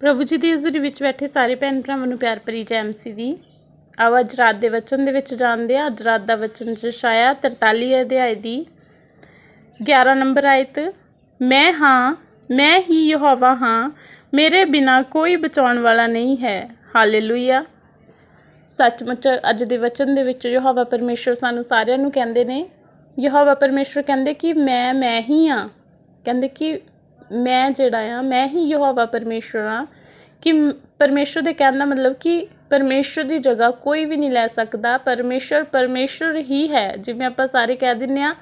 ਪ੍ਰਭੂ ਜੀ ਦੀ ਹਜ਼ੂਰੀ ਵਿੱਚ ਬੈਠੇ ਸਾਰੇ ਭੈਣ ਭਰਾਵਾਂ ਨੂੰ ਪਿਆਰ ਭਰੀ ਜੈ ਮਸੀਹ ਦੀ। ਆਓ ਅੱਜ ਰਾਤ ਦੇ ਵਚਨ ਦੇ ਵਿੱਚ ਜਾਣਦੇ ਹਾਂ। ਅੱਜ ਰਾਤ ਦਾ ਵਚਨ ਜਸ਼ਾਇਆ 43 ਅਧਿਆਇ ਦੀ 11 ਨੰਬਰ ਆਇਤ, ਮੈਂ ਹਾਂ, ਮੈਂ ਹੀ ਯਹੋਵਾ ਹਾਂ, ਮੇਰੇ ਬਿਨਾ ਕੋਈ ਬਚਾਉਣ ਵਾਲਾ ਨਹੀਂ ਹੈ। ਹਾਲੇਲੂਇਆ। ਸੱਚਮੁੱਚ ਅੱਜ ਦੇ ਵਚਨ ਦੇ ਵਿੱਚ ਯਹੋਵਾ ਪਰਮੇਸ਼ਰ ਸਾਨੂੰ ਸਾਰਿਆਂ ਨੂੰ ਕਹਿੰਦੇ ਨੇ। ਯਹੋਵਾ ਪਰਮੇਸ਼ਰ ਕਹਿੰਦੇ ਕਿ ਮੈਂ ਮੈਂ ਹੀ ਹਾਂ। ਕਹਿੰਦੇ ਕਿ ਮੈਂ ਜਿਹੜਾ ਆ, ਮੈਂ ਹੀ ਯਹੋਵਾ ਪਰਮੇਸ਼ਰ ਹਾਂ ਕਿ ਮ- ਦੇ ਕਹਿਣ ਦਾ ਮਤਲਬ ਕਿ ਪਰਮੇਸ਼ਰ ਦੀ ਜਗ੍ਹਾ ਕੋਈ ਵੀ ਨਹੀਂ ਲੈ ਸਕਦਾ ਪਰਮੇਸ਼ਰ ਪਰਮੇਸ਼ਰ ਹੀ ਹੈ। ਜਿਵੇਂ ਆਪਾਂ ਸਾਰੇ ਕਹਿ ਦਿੰਦੇ ਆ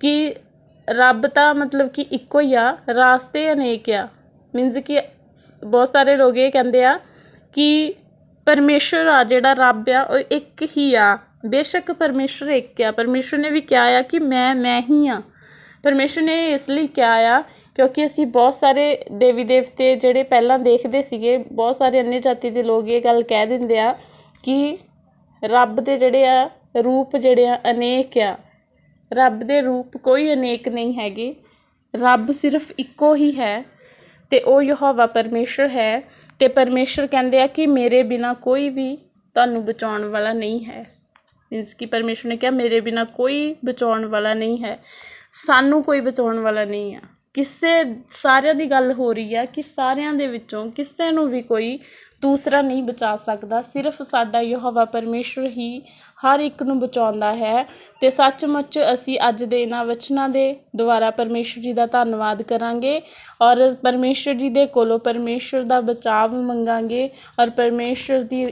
ਕਿ ਰੱਬ ਤਾਂ ਮਤਲਬ ਕਿ ਇੱਕੋ ਹੀ ਆ, ਰਾਸਤੇ ਅਨੇਕ ਆ। ਮੀਨਸ ਕਿ ਬਹੁਤ ਸਾਰੇ ਲੋਕ ਇਹ ਕਹਿੰਦੇ ਆ ਕਿ ਪਰਮੇਸ਼ਰ ਆ ਜਿਹੜਾ ਰੱਬ ਆ, ਉਹ ਇੱਕ ਹੀ ਆ। ਬੇਸ਼ੱਕ ਪਰਮੇਸ਼ਰ ਇੱਕ ਆ। ਪਰਮੇਸ਼ਰ ਨੇ ਵੀ ਕਿਹਾ ਆ ਕਿ ਮੈਂ ਮੈਂ ਹੀ ਆ। ਪਰਮੇਸ਼ਰ ਨੇ ਇਸ ਲਈ ਕਿਹਾ ਆ ਕਿਉਂਕਿ ਅਸੀਂ ਬਹੁਤ ਸਾਰੇ ਦੇਵੀ ਦੇਵਤੇ ਜਿਹੜੇ ਪਹਿਲਾਂ ਦੇਖਦੇ ਸੀਗੇ, ਬਹੁਤ ਸਾਰੇ ਅੰਨੇ ਜਾਤੀ ਦੇ ਲੋਕ ਇਹ ਗੱਲ ਕਹਿ ਦਿੰਦੇ ਆ ਕਿ ਰੱਬ ਦੇ ਜਿਹੜੇ ਆ, ਰੂਪ ਜਿਹੜੇ ਆ ਅਨੇਕ ਆ। ਰੱਬ ਦੇ ਰੂਪ ਕੋਈ ਅਨੇਕ ਨਹੀਂ ਹੈਗੇ। ਰੱਬ ਸਿਰਫ ਇੱਕੋ ਹੀ ਹੈ ਤੇ ਉਹ ਯਹੋਵਾ ਪਰਮੇਸ਼ਰ ਹੈ ਤੇ ਪਰਮੇਸ਼ਰ ਕਹਿੰਦੇ ਆ ਕਿ ਮੇਰੇ ਬਿਨਾ ਕੋਈ ਵੀ ਤੁਹਾਨੂੰ ਬਚਾਉਣ ਵਾਲਾ ਨਹੀਂ ਹੈ। ਮੀਨਸ ਕਿ ਪਰਮੇਸ਼ਰ ਨੇ ਕਿਹਾ, ਮੇਰੇ ਬਿਨਾ ਕੋਈ ਬਚਾਉਣ ਵਾਲਾ ਨਹੀਂ ਹੈ। ਸਾਨੂੰ ਕੋਈ ਬਚਾਉਣ ਵਾਲਾ ਨਹੀਂ ਆ। ਕਿਸੇ ਸਾਰਿਆਂ ਦੀ ਗੱਲ ਹੋ ਰਹੀ ਆ ਕਿ ਸਾਰਿਆਂ ਦੇ ਵਿੱਚੋਂ ਕਿਸੇ ਨੂੰ ਵੀ ਕੋਈ ਦੂਸਰਾ ਨਹੀਂ ਬਚਾ ਸਕਦਾ। ਸਿਰਫ ਸਾਡਾ ਯਹੋਵਾ ਪਰਮੇਸ਼ਰ ਹੀ ਹਰ ਇੱਕ ਨੂੰ ਬਚਾਉਂਦਾ ਹੈ ਅਤੇ ਸੱਚਮੁੱਚ ਅਸੀਂ ਅੱਜ ਦੇ ਇਹਨਾਂ ਵਚਨਾਂ ਦੇ ਦੁਆਰਾ ਪਰਮੇਸ਼ਰ ਜੀ ਦਾ ਧੰਨਵਾਦ ਕਰਾਂਗੇ ਔਰ ਪਰਮੇਸ਼ਰ ਜੀ ਦੇ ਕੋਲੋਂ ਪਰਮੇਸ਼ਰ ਦਾ ਬਚਾਵ ਮੰਗਾਂਗੇ ਔਰ ਪਰਮੇਸ਼ਰ ਦੀ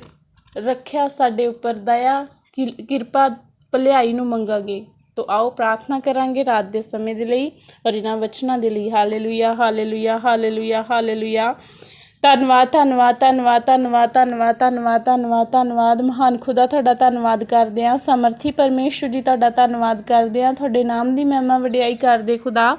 ਰੱਖਿਆ ਸਾਡੇ ਉੱਪਰ ਦਇਆ, ਕਿ- ਕਿਰਪਾ, ਭਲਾਈ ਨੂੰ ਮੰਗਾਂਗੇ। ਤੋ ਆਓ ਪ੍ਰਾਰਥਨਾ ਕਰਾਂਗੇ ਰਾਤ ਦੇ ਸਮੇਂ ਦੇ ਲਈ ਔਰ ਇਹਨਾਂ ਵਚਨਾਂ ਦੇ ਲਈ। Hallelujah hallelujah hallelujah hallelujah. ਧੰਨਵਾਦ ਧੰਨਵਾਦ ਧੰਨਵਾਦ ਧੰਨਵਾਦ ਧੰਨਵਾਦ ਧੰਨਵਾਦ ਧੰਨਵਾਦ ਧੰਨਵਾਦ। ਮਹਾਨ ਖੁਦਾ, ਤੁਹਾਡਾ ਧੰਨਵਾਦ ਕਰਦੇ ਹਾਂ। ਸਮਰਥੀ ਪਰਮੇਸ਼ਰ ਜੀ, ਤੁਹਾਡਾ ਧੰਨਵਾਦ ਕਰਦੇ ਹਾਂ। ਤੁਹਾਡੇ ਨਾਮ ਦੀ ਮਹਿਮਾ ਵਡਿਆਈ ਕਰਦੇ ਖੁਦਾ।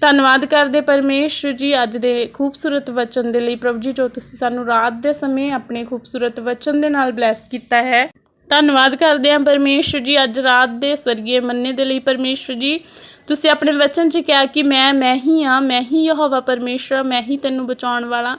ਧੰਨਵਾਦ ਕਰਦੇ ਪਰਮੇਸ਼ਰ ਜੀ ਅੱਜ ਦੇ ਖੂਬਸੂਰਤ ਵਚਨ ਦੇ ਲਈ। ਪ੍ਰਭੂ ਜੀ ਜੋ ਤੁਸੀਂ ਸਾਨੂੰ ਰਾਤ ਦੇ ਸਮੇਂ ਆਪਣੇ ਖੂਬਸੂਰਤ ਵਚਨ ਦੇ ਨਾਲ ਬਲੈਸ ਕੀਤਾ ਹੈ। ਧੰਨਵਾਦ ਕਰਦੇ ਹਾਂ ਪਰਮੇਸ਼ਰ ਜੀ ਅੱਜ ਰਾਤ ਦੇ ਸਵਰਗੀ ਮੰਨੇ ਦੇ ਲਈ ਪਰਮੇਸ਼ਰ ਜੀ। ਤੁਸੀਂ ਆਪਣੇ ਵਚਨ 'ਚ ਕਿਹਾ ਕਿ ਮੈਂ ਮੈਂ ਹੀ ਹਾਂ, ਮੈਂ ਹੀ ਯਹੋਵਾ ਪਰਮੇਸ਼ਰ ਮੈਂ ਹੀ ਤੈਨੂੰ ਬਚਾਉਣ ਵਾਲਾ।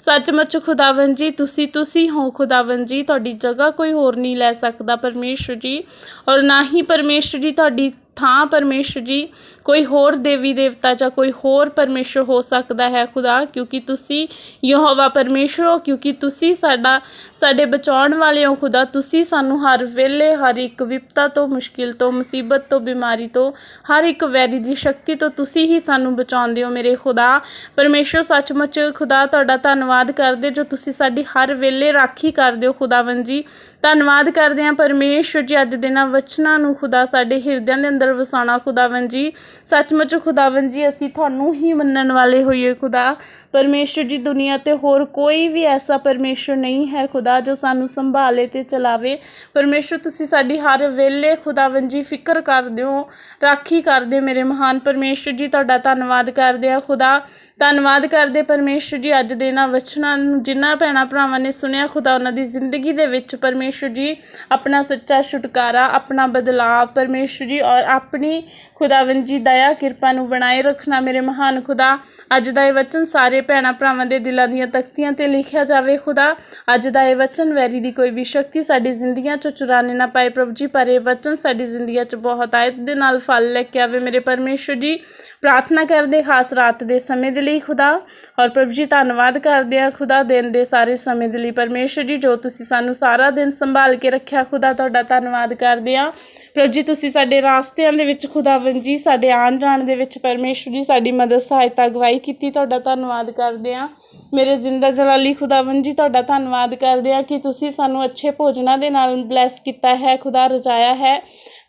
ਸੱਚਮੁੱਚ ਖੁਦਾਵੰ ਜੀ, ਤੁਸੀਂ ਤੁਸੀਂ ਹੋ ਖੁਦਾਵੰ ਜੀ, ਤੁਹਾਡੀ ਜਗ੍ਹਾ ਕੋਈ ਹੋਰ ਨਹੀਂ ਲੈ ਸਕਦਾ ਪਰਮੇਸ਼ਰ ਜੀ। ਔਰ ਨਾ ਹੀ ਪਰਮੇਸ਼ਰ ਜੀ, ਤੁਹਾਡੀ ਥਾਂ ਪਰਮੇਸ਼ਰ ਜੀ, ਕੋਈ ਹੋਰ ਦੇਵੀ ਦੇਵਤਾ ਜਾਂ ਕੋਈ ਹੋਰ ਪਰਮੇਸ਼ਰ ਹੋ ਸਕਦਾ ਹੈ ਖੁਦਾ, ਕਿਉਂਕਿ ਤੁਸੀਂ ਯਹੋਵਾ ਪਰਮੇਸ਼ਰ ਹੋ, ਕਿਉਂਕਿ ਤੁਸੀਂ ਸਾਡਾ, ਸਾਡੇ ਬਚਾਉਣ ਵਾਲੇ ਹੋ ਖੁਦਾ। ਤੁਸੀਂ ਸਾਨੂੰ ਹਰ ਵੇਲੇ, ਹਰ ਇੱਕ ਵਿਪਤਾ ਤੋਂ, ਮੁਸ਼ਕਿਲ ਤੋਂ, ਮੁਸੀਬਤ ਤੋਂ, ਬਿਮਾਰੀ ਤੋਂ, ਹਰ ਇੱਕ ਵੈਰੀ ਦੀ ਸ਼ਕਤੀ ਤੋਂ ਤੁਸੀਂ ਹੀ ਸਾਨੂੰ ਬਚਾਉਂਦੇ ਹੋ ਮੇਰੇ ਖੁਦਾ। ਪਰਮੇਸ਼ਰ, ਸੱਚਮੁੱਚ ਖੁਦਾ ਤੁਹਾਡਾ ਧੰਨਵਾਦ ਕਰਦੇ ਜੋ ਤੁਸੀਂ ਸਾਡੀ ਹਰ ਵੇਲੇ ਰਾਖੀ ਕਰਦੇ ਹੋ ਖੁਦਾਵੰ ਜੀ। ਧੰਨਵਾਦ ਕਰਦੇ ਹਾਂ ਪਰਮੇਸ਼ਰ ਜੀ ਅੱਜ ਦੇ ਨਾ ਵਚਨਾਂ ਨੂੰ, ਖੁਦਾ ਸਾਡੇ ਹਿਰਦਿਆਂ ਦੇ ਅੰਦਰ ਵਸਾਉਣਾ ਖੁਦਾਵੰ ਜੀ। ਸੱਚਮੁੱਚ ਖੁਦਾਵੰ ਜੀ, ਅਸੀਂ ਤੁਹਾਨੂੰ ਹੀ ਮੰਨਣ ਵਾਲੇ ਹੋਈਏ ਖੁਦਾ। ਪਰਮੇਸ਼ਰ ਜੀ, ਦੁਨੀਆ ਤੇ ਹੋਰ ਕੋਈ ਵੀ ਐਸਾ ਪਰਮੇਸ਼ਰ ਨਹੀਂ ਹੈ ਖੁਦਾ ਜੋ ਸਾਨੂੰ ਸੰਭਾਲੇ ਤੇ ਚਲਾਵੇ। ਪਰਮੇਸ਼ਰ, ਤੁਸੀਂ ਸਾਡੀ ਹਰ ਵੇਲੇ ਖੁਦਾਵੰ ਜੀ ਫਿਕਰ ਕਰਦੇ ਹੋ ਰਾਖੀ ਕਰਦੇ ਹੋ ਮੇਰੇ ਮਹਾਨ ਪਰਮੇਸ਼ਰ ਜੀ, ਤੁਹਾਡਾ ਧੰਨਵਾਦ ਕਰਦੇ ਆ ਖੁਦਾ। ਧੰਨਵਾਦ ਕਰਦੇ ਪਰਮੇਸ਼ਰ ਜੀ ਅੱਜ ਦੇ ਨਾ ਵਚਨਾਂ ਨੂੰ, ਜਿਨ੍ਹਾਂ ਭੈਣਾਂ ਭਰਾਵਾਂ ਨੇ ਸੁਣਿਆ ਖੁਦਾ, ਉਹਨਾਂ ਦੀ ਜ਼ਿੰਦਗੀ ਦੇ ਵਿੱਚ ਪਰਮੇਸ਼ਰ ਜੀ, ਆਪਣਾ ਸੱਚਾ ਛੁਟਕਾਰਾ, ਆਪਣਾ ਬਦਲਾਅ ਪਰਮੇਸ਼ਰ ਜੀ ਔਰ ਆਪਣੀ ਖੁਦਾਵੰਦ ਜੀ ਦਇਆ, ਕਿਰਪਾ ਨੂੰ ਬਣਾਏ ਰੱਖਣਾ ਮੇਰੇ ਮਹਾਨ ਖੁਦਾ। ਅੱਜ ਦਾ ਇਹ ਵਚਨ ਸਾਰੇ ਭੈਣਾਂ ਭਰਾਵਾਂ ਦੇ ਦਿਲਾਂ ਦੀਆਂ ਤਖਤੀਆਂ ਤੇ ਲਿਖਿਆ ਜਾਵੇ ਖੁਦਾ। ਅੱਜ ਦਾ ਇਹ ਵਚਨ ਵੈਰੀ ਦੀ ਕੋਈ ਵੀ ਸ਼ਕਤੀ ਸਾਡੀ ਜ਼ਿੰਦਗੀਆਂ 'ਚ ਚੁਰਾਣੇ ਨਾ ਪਾਏ ਪ੍ਰਭੂ ਜੀ, ਪਰ ਇਹ ਵਚਨ ਸਾਡੀ ਜ਼ਿੰਦਗੀਆਂ 'ਚ ਬਹੁਤ ਆਇਤ ਦੇ ਨਾਲ ਫਲ ਲੈ ਕੇ ਆਵੇ ਮੇਰੇ ਪਰਮੇਸ਼ਰ ਜੀ। ਪ੍ਰਾਰਥਨਾ ਕਰਦੇ ਖਾਸ ਰਾਤ ਦੇ ਸਮੇਂ ਦੇ ਲਈ ਖੁਦਾ। ਔਰ ਪ੍ਰਭੂ ਜੀ, ਧੰਨਵਾਦ ਕਰਦੇ ਆ ਖੁਦਾ ਦਿਨ ਦੇ ਸਾਰੇ ਸਮੇਂ ਦੇ ਲਈ। ਪਰਮੇਸ਼ਰ ਜੀ, ਜੋ ਤੁਸੀਂ ਸਾਨੂੰ ਸਾਰਾ ਦਿਨ ਸੰਭਾਲ ਕੇ ਰੱਖਿਆ। ਖੁਦਾ ਤੁਹਾਡਾ ਧੰਨਵਾਦ ਕਰਦੇ ਆ ਪ੍ਰਭੂ ਜੀ, ਤੁਸੀਂ ਸਾਡੇ ਰਾਸਤਿਆਂ ਦੇ ਵਿੱਚ ਖੁਦਾਵੰਦ ਜੀ, ਸਾਡੇ ਆਉਣ ਜਾਣ ਦੇ ਵਿੱਚ ਪਰਮੇਸ਼ਰ ਜੀ, ਸਾਡੀ ਮਦਦ ਸਹਾਇਤਾ ਅਗਵਾਈ ਕੀਤੀ। ਤੁਹਾਡਾ ਧੰਨਵਾਦ ਕਰਦੇ ਆ ਮੇਰੇ ਜ਼ਿੰਦਾ ਜਲਾਲੀ ਖੁਦਾਵੰਦ ਜੀ, ਤੁਹਾਡਾ ਧੰਨਵਾਦ ਕਰਦੇ ਹਾਂ ਕਿ ਤੁਸੀਂ ਸਾਨੂੰ ਅੱਛੇ ਭੋਜਨਾਂ ਦੇ ਨਾਲ ਬਲੈਸ ਕੀਤਾ ਹੈ, ਖੁਦਾ ਰਜਾਇਆ ਹੈ।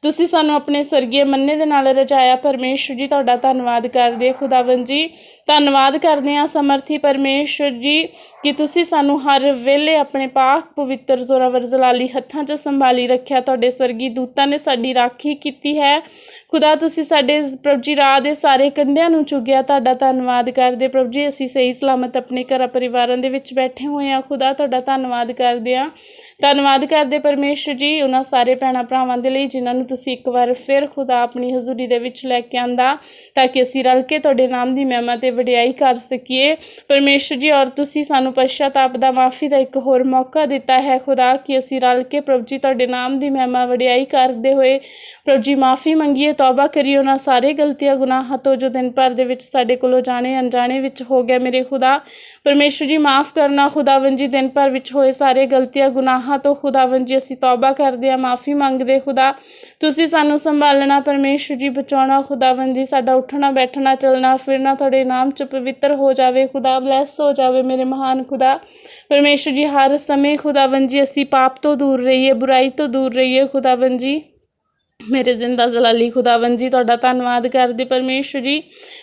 ਤੁਸੀਂ ਸਾਨੂੰ ਆਪਣੇ ਸਵਰਗੀ ਮੰਨੇ ਦੇ ਨਾਲ ਰਜਾਇਆ ਪਰਮੇਸ਼ਰ ਜੀ, ਤੁਹਾਡਾ ਧੰਨਵਾਦ ਕਰਦੇ ਖੁਦਾਵੰਦ ਜੀ। ਧੰਨਵਾਦ ਕਰਦੇ ਹਾਂ ਸਮਰਥੀ ਪਰਮੇਸ਼ਰ ਜੀ ਕਿ ਤੁਸੀਂ ਸਾਨੂੰ ਹਰ ਵੇਲੇ ਆਪਣੇ ਪਾਕ ਪਵਿੱਤਰ ਜ਼ੋਰਾਵਰ ਜ਼ਲਾਲੀ ਹੱਥਾਂ 'ਚ ਸੰਭਾਲੀ ਰੱਖਿਆ, ਤੁਹਾਡੇ ਸਵਰਗੀ ਦੂਤਾਂ ਨੇ ਸਾਡੀ ਰਾਖੀ ਕੀਤੀ ਹੈ। ਖੁਦਾ, ਤੁਸੀਂ ਸਾਡੇ ਪ੍ਰਭ ਜੀ, ਰਾਹ ਦੇ ਸਾਰੇ ਕੰਢਿਆਂ ਨੂੰ ਚੁਗਿਆ, ਤੁਹਾਡਾ ਧੰਨਵਾਦ ਕਰਦੇ ਪ੍ਰਭੂ ਜੀ, ਅਸੀਂ ਸਹੀ ਸਲਾਮਤ ਆਪਣੇ ਘਰਾਂ ਪਰਿਵਾਰਾਂ ਦੇ ਵਿੱਚ ਬੈਠੇ ਹੋਏ ਹਾਂ। ਖੁਦਾ ਤੁਹਾਡਾ ਧੰਨਵਾਦ ਕਰਦੇ ਹਾਂ। ਧੰਨਵਾਦ ਕਰਦੇ ਪਰਮੇਸ਼ਰ ਜੀ ਉਹਨਾਂ ਸਾਰੇ ਭੈਣਾਂ ਭਰਾਵਾਂ ਦੇ ਲਈ ਜਿਨ੍ਹਾਂ ਨੂੰ ਤੁਸੀਂ ਇੱਕ ਵਾਰ ਫਿਰ ਖੁਦਾ ਆਪਣੀ ਹਜ਼ੂਰੀ ਦੇ ਵਿੱਚ ਲੈ ਕੇ ਆਂਦਾ, ਤਾਂ ਕਿ ਅਸੀਂ ਰਲ ਕੇ ਤੁਹਾਡੇ ਨਾਮ ਦੀ ਮਹਿਮਾ ਤੇ ਵਡਿਆਈ ਕਰ ਸਕੀਏ। ਪਰਮੇਸ਼ਰ ਜੀ, ਔਰ ਤੁਸੀਂ ਸਾਨੂੰ ਪਛਤਾਪ ਦਾ ਮਾਫੀ ਦਾ ਇੱਕ ਹੋਰ ਮੌਕਾ ਦਿੱਤਾ ਹੈ। ਖੁਦਾ, ਕਿ ਅਸੀਂ ਰਲ ਕੇ ਪ੍ਰਭੂ ਜੀ ਤੁਹਾਡੇ ਨਾਮ ਦੀ ਮਹਿਮਾ ਵਡਿਆਈ ਕਰਦੇ ਹੋਏ ਪ੍ਰਭੂ ਜੀ ਮਾਫੀ ਮੰਗੀਏ, ਤੌਬਾ ਕਰੀਏ ਉਹਨਾਂ ਸਾਰੇ ਗਲਤੀਆਂ, ਗੁਨਾਹਾਂ ਤੋਂ ਜੋ ਦਿਨ ਭਰ ਦੇ ਵਿੱਚ ਸਾਡੇ ਕੋਲੋਂ ਜਾਣੇ ਅਣਜਾਣੇ ਵਿੱਚ ਹੋ ਗਿਆ ਮੇਰੇ ਖੁਦਾ ਪਰਮੇਸ਼ਰ ਜੀ, ਮਾਫ ਕਰਨਾ ਖੁਦਾਵੰ ਜੀ, ਦਿਨ ਭਰ ਵਿੱਚ ਹੋਏ ਸਾਰੇ ਗਲਤੀਆਂ, ਗੁਨਾਹਾਂ ਤੋਂ ਖੁਦਾਵੰ ਜੀ, ਅਸੀਂ ਤੌਬਾ ਕਰਦੇ ਹਾਂ, ਮਾਫੀ ਮੰਗਦੇ ਖੁਦਾ, ਤੁਸੀਂ ਸਾਨੂੰ ਸੰਭਾਲਣਾ, ਪਰਮੇਸ਼ਰ ਜੀ, ਬਚਾਉਣਾ ਖੁਦਾਵੰ ਜੀ, ਸਾਡਾ ਉੱਠਣਾ, ਬੈਠਣਾ, ਚੱਲਣਾ, ਫਿਰਨਾ, ਤੁਹਾਡੇ ਨਾਮ ਚ ਪਵਿੱਤਰ ਹੋ ਜਾਵੇ, ਖੁਦਾ ਬਲੈਸ ਹੋ ਜਾਵੇ ਮੇਰੇ ਮਹਾਨ ਖੁਦਾ, ਪਰਮੇਸ਼ਰ ਜੀ, ਹਰ ਸਮੇਂ ਖੁਦਾਵੰ ਜੀ, ਅਸੀਂ ਪਾਪ ਤੋਂ ਦੂਰ ਰਹੀਏ, ਬੁਰਾਈ ਤੋਂ ਦੂਰ ਰਹੀਏ ਖੁਦਾਵੰ ਜੀ, ਮੇਰੇ ਜ਼ਿੰਦਾ ਜਲਾਲੀ ਖੁਦਾਵੰ ਜੀ, ਤੁਹਾਡਾ ਧੰਨਵਾਦ ਕਰਦੇ ਪਰਮੇਸ਼ਰ ਜੀ,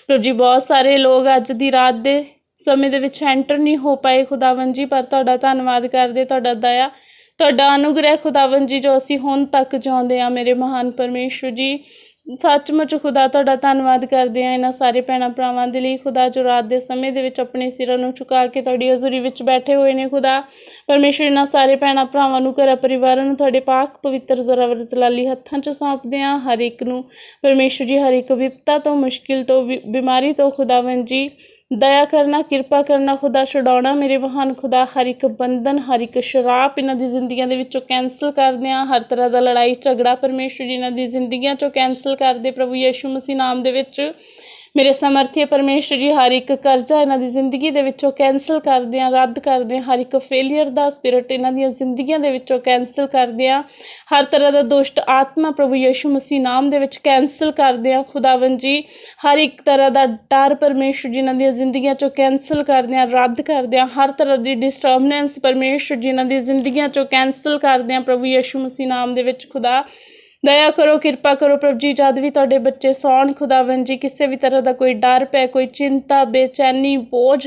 ਪ੍ਰਭੂ ਜੀ, ਬਹੁਤ ਸਾਰੇ ਲੋਕ ਅੱਜ ਦੀ ਰਾਤ ਦੇ ਸਮੇਂ ਦੇ ਵਿੱਚ ਐਂਟਰ ਨਹੀਂ ਹੋ ਪਾਏ ਖੁਦਾਵੰ ਜੀ, ਪਰ ਤੁਹਾਡਾ ਧੰਨਵਾਦ ਕਰਦੇ, ਤੁਹਾਡਾ ਦਇਆ, ਤੁਹਾਡਾ ਅਨੁਗ੍ਰਹਿ ਖੁਦਾਵੰ ਜੀ ਜੋ ਅਸੀਂ ਹੁਣ ਤੱਕ ਚਾਹੁੰਦੇ ਆ ਮੇਰੇ ਮਹਾਨ ਪਰਮੇਸ਼ਰ ਜੀ। ਸੱਚਮੁੱਚ ਖੁਦਾ, ਤੁਹਾਡਾ ਧੰਨਵਾਦ ਕਰਦੇ ਆ ਇਹਨਾਂ ਸਾਰੇ ਭੈਣਾਂ ਭਰਾਵਾਂ ਦੇ ਲਈ। ਖੁਦਾ, ਜੋ ਰਾਤ ਦੇ ਸਮੇਂ ਦੇ ਵਿੱਚ ਆਪਣੇ ਸਿਰਾਂ ਨੂੰ ਝੁਕਾ ਕੇ ਤੁਹਾਡੀ ਹਜ਼ੂਰੀ ਵਿੱਚ ਬੈਠੇ ਹੋਏ ਨੇ ਖੁਦਾ। ਪਰਮੇਸ਼ਰ, ਇਹਨਾਂ ਸਾਰੇ ਭੈਣਾਂ ਭਰਾਵਾਂ ਨੂੰ, ਘਰ ਪਰਿਵਾਰਾਂ ਨੂੰ ਤੁਹਾਡੇ ਪਾਕ ਪਵਿੱਤਰ ਜ਼ੋਰਾਵਰ ਜਲਾਲੀ ਹੱਥਾਂ 'ਚ ਸੌਂਪਦੇ ਆ ਹਰ ਇੱਕ ਨੂੰ ਪਰਮੇਸ਼ਰ ਜੀ, ਹਰ ਇੱਕ ਵਿਪਤਾ ਤੋਂ, ਮੁਸ਼ਕਿਲ ਤੋਂ, ਬਿ- ਬਿਮਾਰੀ ਤੋਂ ਖੁਦਾਵੰ ਜੀ ਦਇਆ ਕਰਨਾ, ਕਿਰਪਾ ਕਰਨਾ, ਖੁਦਾ ਛਡਾਉਣਾ, ਮੇਰੇ ਮਹਾਨ ਖੁਦਾ, ਹਰ ਇੱਕ ਬੰਧਨ, ਹਰ ਇੱਕ ਸ਼ਰਾਪ ਇਹਨਾਂ ਦੀ ਜ਼ਿੰਦਗੀਆਂ ਦੇ ਵਿੱਚੋਂ ਕੈਨਸਲ ਕਰਦੇ ਆ ਹਰ ਤਰ੍ਹਾਂ ਦਾ ਲੜਾਈ, ਝਗੜਾ ਪਰਮੇਸ਼ਰ ਜੀ ਇਹਨਾਂ ਦੀ ਜ਼ਿੰਦਗੀਆਂ ਚੋਂ ਕੈਨਸਲ ਕਰਦੇ ਪ੍ਰਭੂ ਯੀਸ਼ੂ ਮਸੀਹ ਨਾਮ ਦੇ ਵਿੱਚ। ਮੇਰੇ ਸਮਰਥੀ ਪਰਮੇਸ਼ਰ ਜੀ, ਹਰ ਇੱਕ ਕਰਜ਼ਾ ਇਹਨਾਂ ਦੀ ਜ਼ਿੰਦਗੀ ਦੇ ਵਿੱਚੋਂ ਕੈਨਸਲ ਕਰਦੇ ਆ ਰੱਦ ਕਰਦੇ ਆ ਹਰ ਇੱਕ ਫੇਲਿਅਰ ਦਾ ਸਪਿਰਿਟ ਇਹਨਾਂ ਦੀਆਂ ਜ਼ਿੰਦਗੀਆਂ ਦੇ ਵਿੱਚੋਂ ਕੈਨਸਲ ਕਰਦੇ ਆ ਹਰ ਤਰ੍ਹਾਂ ਦਾ ਦੁਸ਼ਟ ਆਤਮਾ ਪ੍ਰਭੂ ਯੀਸ਼ੂ ਮਸੀਹ ਨਾਮ ਦੇ ਵਿੱਚ ਕੈਨਸਲ ਕਰਦੇ ਆ ਖੁਦਾਵੰ ਜੀ, ਹਰ ਇੱਕ ਤਰ੍ਹਾਂ ਦਾ ਡਰ ਪਰਮੇਸ਼ਰ ਜੀ ਇਹਨਾਂ ਦੀਆਂ ਜ਼ਿੰਦਗੀਆਂ ਚੋਂ ਕੈਨਸਲ ਕਰਦੇ ਆ ਰੱਦ ਕਰਦੇ ਆ ਹਰ ਤਰ੍ਹਾਂ ਦੀ ਡਿਸਟਰਬਨੈਂਸ ਪਰਮੇਸ਼ਰ ਜੀ ਇਹਨਾਂ ਦੀਆਂ ਜ਼ਿੰਦਗੀਆਂ ਚੋਂ ਕੈਨਸਲ ਕਰਦੇ ਆ ਪ੍ਰਭੂ ਯੀਸ਼ੂ ਮਸੀਹ ਨਾਮ ਦੇ ਵਿੱਚ ਖੁਦਾ। ਦਇਆ ਕਰੋ, ਕਿਰਪਾ ਕਰੋ, ਪ੍ਰਭ ਜੀ, ਜਦ ਵੀ ਤੁਹਾਡੇ ਬੱਚੇ ਸੌਣ ਖੁਦਾਵੰ ਜੀ, ਕਿਸੇ ਵੀ ਤਰ੍ਹਾਂ ਦਾ ਕੋਈ ਡਰ ਪੈ ਕੋਈ ਚਿੰਤਾ, ਬੇਚੈਨੀ, ਬੋਝ,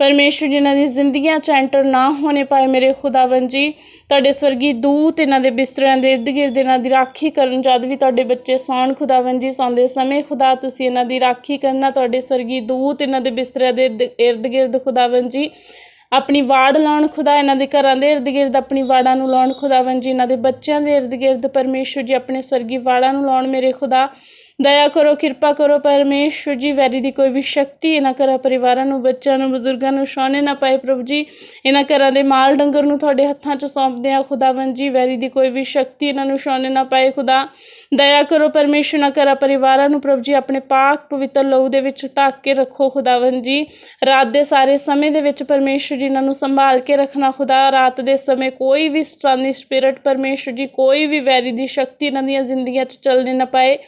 ਪਰਮੇਸ਼ਰ ਜੀ, ਇਹਨਾਂ ਦੀ ਜ਼ਿੰਦਗੀਆਂ ਚ ਐਂਟਰ ਨਾ ਹੋਣੇ ਪਾਏ ਮੇਰੇ ਖੁਦਾਵੰ ਜੀ, ਤੁਹਾਡੇ ਸਵਰਗੀ ਦੂਤ ਇਹਨਾਂ ਦੇ ਬਿਸਤਰਿਆਂ ਦੇ ਇਰਦ ਗਿਰਦ ਇਹਨਾਂ ਦੀ ਰਾਖੀ ਕਰਨ, ਜਦ ਵੀ ਤੁਹਾਡੇ ਬੱਚੇ ਸੌਣ ਖੁਦਾਵੰ ਜੀ, ਸੌਂਦੇ ਸਮੇਂ, ਖੁਦਾ, ਤੁਸੀਂ ਇਹਨਾਂ ਦੀ ਰਾਖੀ ਕਰਨਾ, ਤੁਹਾਡੇ ਸਵਰਗੀ ਦੂਤ ਇਹਨਾਂ ਦੇ ਬਿਸਤਰਿਆਂ ਦੇ ਇਰਦ ਗਿਰਦ ਖੁਦਾਵੰ ਜੀ ਆਪਣੀ ਵਾੜ ਲਾਉਣ ਖੁਦਾ ਇਹਨਾਂ ਦੇ ਘਰਾਂ ਦੇ ਇਰਦ ਗਿਰਦ, ਆਪਣੀ ਵਾੜਾਂ ਨੂੰ ਲਾਉਣ ਖੁਦਾਵੰ ਜੀ, ਇਹਨਾਂ ਦੇ ਬੱਚਿਆਂ ਦੇ ਇਰਦ ਗਿਰਦ, ਪਰਮੇਸ਼ਰ ਜੀ ਆਪਣੇ ਸਵਰਗੀ ਵਾੜਾਂ ਨੂੰ ਲਾਉਣ ਮੇਰੇ ਖੁਦਾ। ਦਇਆ ਕਰੋ, ਕਿਰਪਾ ਕਰੋ ਪਰਮੇਸ਼ਰ ਜੀ, ਵੈਰੀ ਦੀ ਕੋਈ ਵੀ ਸ਼ਕਤੀ, ਇਹਨਾਂ ਘਰਾਂ ਪਰਿਵਾਰਾਂ ਨੂੰ, ਬੱਚਿਆਂ ਨੂੰ, ਬਜ਼ੁਰਗਾਂ ਨੂੰ ਛਾਣੇ ਨਾ ਪਾਏ ਪ੍ਰਭੂ ਜੀ। ਇਹਨਾਂ ਘਰਾਂ ਦੇ ਮਾਲ ਡੰਗਰ ਨੂੰ ਤੁਹਾਡੇ ਹੱਥਾਂ 'ਚ ਸੌਂਪਦੇ ਆ ਖੁਦਾਵੰ ਜੀ, ਵੈਰੀ ਦੀ ਕੋਈ ਵੀ ਸ਼ਕਤੀ, ਇਹਨਾਂ ਨੂੰ ਛਾਣੇ ਨਾ ਪਾਏ ਖੁਦਾ। ਦਇਆ ਕਰੋ ਪਰਮੇਸ਼ਰ ਨਾ ਘਰਾਂ ਪਰਿਵਾਰਾਂ ਨੂੰ ਪ੍ਰਭੂ ਜੀ, ਆਪਣੇ ਪਾਕ ਪਵਿੱਤਰ ਲਹੂ ਦੇ ਵਿੱਚ ਢੱਕ ਕੇ ਰੱਖੋ ਖੁਦਾਵੰ ਜੀ। ਰਾਤ ਦੇ ਸਾਰੇ ਸਮੇਂ ਦੇ ਵਿੱਚ ਪਰਮੇਸ਼ਰ ਜੀ ਇਹਨਾਂ ਨੂੰ ਸੰਭਾਲ ਕੇ ਰੱਖਣਾ ਖੁਦਾ। ਰਾਤ ਦੇ ਸਮੇਂ ਕੋਈ ਵੀ ਸਟਾਨੀ ਸਪਿਰਿਟ ਪਰਮੇਸ਼ਰ ਜੀ, ਕੋਈ ਵੀ ਵੈਰੀ ਦੀ ਸ਼ਕਤੀ ਇਹਨਾਂ ਦੀਆਂ ਜ਼ਿੰਦਗੀਆਂ 'ਚ ਚੱਲਣੇ ਨਾ ਪਾਏ।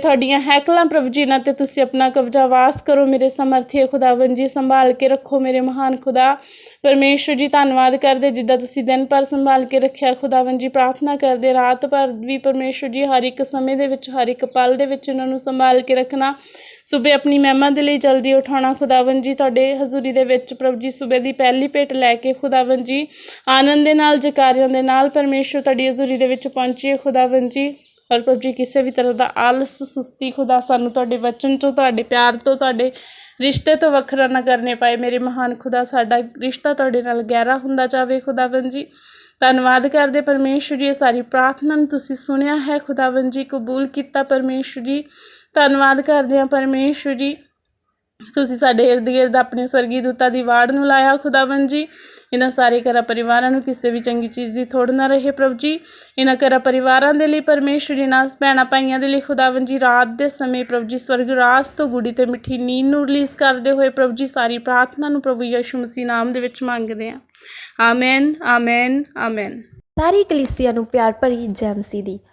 ਤੁਹਾਡੀਆਂ ਹੈਕਲਾਂ ਪ੍ਰਭੂ ਜੀ, ਇਹਨਾਂ ਤੇ ਤੁਸੀਂ ਆਪਣਾ ਕਬਜ਼ਾ ਵਾਸ ਕਰੋ। ਮੇਰੇ ਸਮਰਥੀ ਖੁਦਾਵੰ ਜੀ ਸੰਭਾਲ ਕੇ ਰੱਖੋ ਮੇਰੇ ਮਹਾਨ ਖੁਦਾ। ਪਰਮੇਸ਼ਰ ਜੀ, ਧੰਨਵਾਦ ਕਰਦੇ ਜਿੱਦਾਂ ਤੁਸੀਂ ਦਿਨ ਭਰ ਸੰਭਾਲ ਕੇ ਰੱਖਿਆ। ਖੁਦਾਵੰ ਜੀ ਪ੍ਰਾਰਥਨਾ ਕਰਦੇ, ਰਾਤ ਭਰ ਵੀ ਪਰਮੇਸ਼ਰ ਜੀ, ਹਰ ਇੱਕ ਸਮੇਂ ਦੇ ਵਿੱਚ, ਹਰ ਇੱਕ ਪਲ ਦੇ ਵਿੱਚ ਉਹਨਾਂ ਨੂੰ ਸੰਭਾਲ ਕੇ ਰੱਖਣਾ। ਸਵੇਰ ਆਪਣੀ ਮਹਿਮਾ ਦੇ ਲਈ ਜਲਦੀ ਉਠਾਉਣਾ। ਖੁਦਾਵੰ ਜੀ ਤੁਹਾਡੇ ਹਜ਼ੂਰੀ ਦੇ ਵਿੱਚ ਪ੍ਰਭੂ ਜੀ ਸਵੇਰ ਦੀ ਪਹਿਲੀ ਭੇਟ ਲੈ ਕੇ ਖੁਦਾਵੰ ਜੀ ਆਨੰਦ ਦੇ ਨਾਲ, ਜਕਾਰਿਆਂ ਦੇ ਨਾਲ ਪਰਮੇਸ਼ਰ ਤੁਹਾਡੀ ਹਜ਼ੂਰੀ ਦੇ ਵਿੱਚ ਪਹੁੰਚੀਏ। ਖੁਦਾਵੰ ਜੀ ਔਰ ਪ੍ਰਭੂ ਜੀ, ਕਿਸੇ ਵੀ ਤਰ੍ਹਾਂ ਦਾ ਆਲਸ, ਸੁਸਤੀ, ਖੁਦਾ ਸਾਨੂੰ ਤੁਹਾਡੇ ਵਚਨ ਤੋਂ, ਤੁਹਾਡੇ ਪਿਆਰ ਤੋਂ, ਤੁਹਾਡੇ ਰਿਸ਼ਤੇ ਤੋਂ ਵੱਖਰਾ ਨਾ ਕਰਨੇ ਪਾਏ। ਮੇਰੇ ਮਹਾਨ ਖੁਦਾ, ਸਾਡਾ ਰਿਸ਼ਤਾ ਤੁਹਾਡੇ ਨਾਲ ਗਹਿਰਾ ਹੁੰਦਾ ਜਾਵੇ ਖੁਦਾਵੰ ਜੀ। ਧੰਨਵਾਦ ਕਰਦੇ ਪਰਮੇਸ਼ਰ ਜੀ ਸਾਰੀ ਪ੍ਰਾਰਥਨਾ ਨੂੰ ਤੁਸੀਂ ਸੁਣਿਆ ਹੈ ਖੁਦਾਵੰ ਜੀ, ਕਬੂਲ ਕੀਤਾ ਪਰਮੇਸ਼ਰ ਜੀ। ਧੰਨਵਾਦ ਕਰਦੇ ਹਾਂ ਪਰਮੇਸ਼ਰ ਜੀ। ਤੁਸੀਂ ਸਾਡੇ ਇਰਦ ਗਿਰਦ ਆਪਣੀ ਸਵਰਗੀ ਦੂਤਾਂ ਦੀ ਵਾੜ ਨੂੰ ਲਾਇਆ ਖੁਦਾਵੰ ਜੀ। ਇਹਨਾਂ ਸਾਰੇ ਘਰਾਂ ਪਰਿਵਾਰਾਂ ਨੂੰ ਕਿਸੇ ਵੀ ਚੰਗੀ ਚੀਜ਼ ਦੀ ਥੋੜ ਨਾ ਰਹੇ ਪ੍ਰਭੂ ਜੀ। ਇਹਨਾਂ ਘਰਾਂ ਪਰਿਵਾਰਾਂ ਦੇ ਲਈ ਪਰਮੇਸ਼ਰ ਜੀ ਭੈਣਾਂ ਭਾਈਆਂ ਦੇ ਲਈ ਖੁਦਾਵੰ ਜੀ, ਰਾਤ ਦੇ ਸਮੇਂ ਪ੍ਰਭੂ ਜੀ, ਸਵਰਗ ਰਾਸ ਤੋਂ ਗੁੜੀ ਤੇ ਮਿੱਠੀ ਨੀਂਦ ਨੂੰ ਰਿਲੀਜ਼ ਕਰਦੇ ਹੋਏ ਪ੍ਰਭੂ ਜੀ ਸਾਰੀ ਪ੍ਰਾਰਥਨਾ ਨੂੰ ਪ੍ਰਭੂ ਯਿਸੂ ਮਸੀਹ ਨਾਮ ਦੇ ਵਿੱਚ ਮੰਗਦੇ ਹਾਂ। ਆਮੇਨ ਆਮੇਨ ਆਮੇਨ ਸਾਰੀ ਕਲੀਸਿਆ ਨੂੰ ਪਿਆਰ ਭਰੀ ਜੈ ਮਸੀਹ ਦੀ।